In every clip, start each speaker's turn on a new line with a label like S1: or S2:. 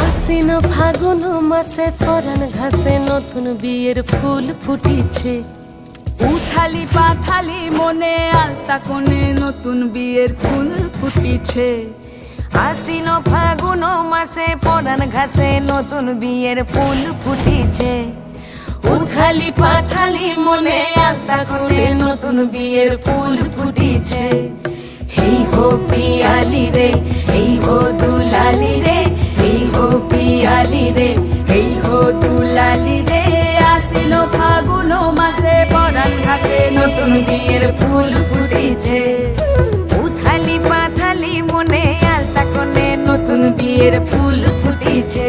S1: আসিন ফাগুন মাসে পরান ঘাসে নতুন বিয়ের ফুল ফুটিছে।
S2: উথালি পাথালি মনে আলতা কোণে নতুন বিয়ের ফুল ফুটিছে।
S1: আসিন ফাগুন মাসে পরান ঘাসে নতুন বিয়ের ফুল ফুটিছে। উথালি পাথালি মনে আলতা কোণে নতুন বিয়ের ফুল ফুটিছে। এই হো পিয়ালি রে, এই হো দুলালি রে, এই হো পিয়ালি রে, এই হো দুলালি রে।
S2: আসিল ফাগুন মাসে পরান ঘাসে,
S1: নতুন বিয়ের ফুল ফুটেছে। উথালি পাথালি মনে, আলতা কোণে নতুন বিয়ের ফুল ফুটেছে।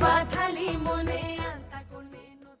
S1: Patan.